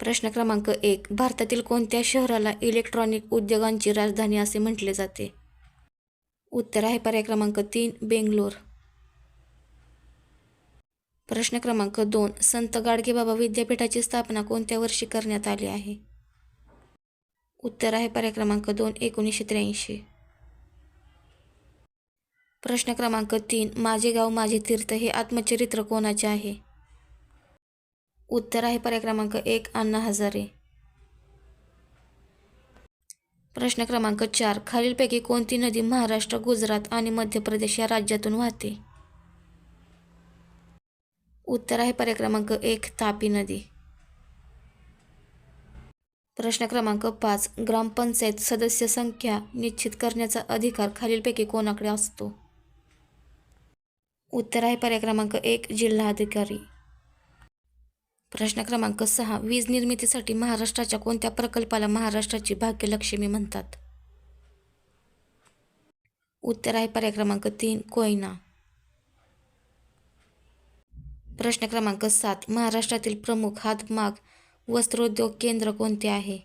प्रश्न क्रमांक एक भारतातील कोणत्या शहराला इलेक्ट्रॉनिक उद्योगांची राजधानी असे म्हटले जाते? उत्तर आहे पर्याय क्रमांक तीन बेंगलोर. प्रश्न क्रमांक दोन संत गाडगेबाबा विद्यापीठाची स्थापना कोणत्या वर्षी करण्यात आली आहे? उत्तर आहे पर्याय क्रमांक दोन एकोणीसशे त्र्याऐंशी. प्रश्न क्रमांक तीन माझे गाव माझे तीर्थ हे आत्मचरित्र कोणाचे आहे? उत्तर आहे पर्याय क्रमांक एक अण्णा हजारे. प्रश्न क्रमांक चार खालीलपैकी कोणती नदी महाराष्ट्र गुजरात आणि मध्य प्रदेश या राज्यातून वाहते? उत्तर आहे पर्याय क्रमांक एक तापी नदी. प्रश्न क्रमांक पाच ग्रामपंचायत सदस्य संख्या निश्चित करण्याचा अधिकार खालीलपैकी कोणाकडे असतो? उत्तर आहे पर्याय क्रमांक एक जिल्हाधिकारी. प्रश्न क्रमांक सहा वीज निर्मितीसाठी महाराष्ट्राच्या कोणत्या प्रकल्पाला महाराष्ट्राची भाग्यलक्ष्मी म्हणतात? उत्तर आहे पर्याय क्रमांक तीन कोयना. प्रश्न क्रमांक सात महाराष्ट्रातील प्रमुख हातमाग वस्त्रोद्योग केंद्र कोणते आहे?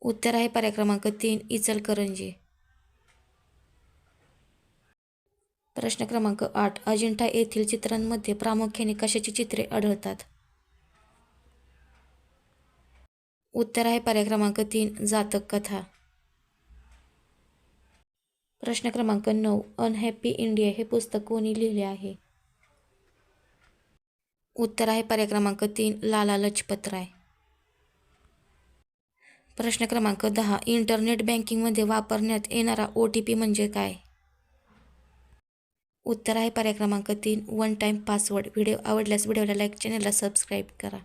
उत्तर आहे पर्याय क्रमांक तीन इचलकरंजी. प्रश्न क्रमांक आठ. अजिंठा येथील चित्रांमध्ये प्रामुख्याने कशाची चित्रे आढळतात? उत्तर आहे पर्याय क्रमांक तीन जातक कथा. प्रश्न क्रमांक नऊ अनहॅपी इंडिया हे पुस्तक कोणी लिहिले आहे? उत्तर आहे पर्याय क्रमांक तीन लाला लजपत राय प्रश्न क्रमांक दहा इंटरनेट बँकिंगमध्ये वापरण्यात येणारा ओ टी पी म्हणजे काय? उत्तर आहे पर्याय क्रमांक तीन वन टाईम पासवर्ड व्हिडिओ आवडल्यास व्हिडिओला लाईक चॅनलला सबस्क्राईब करा.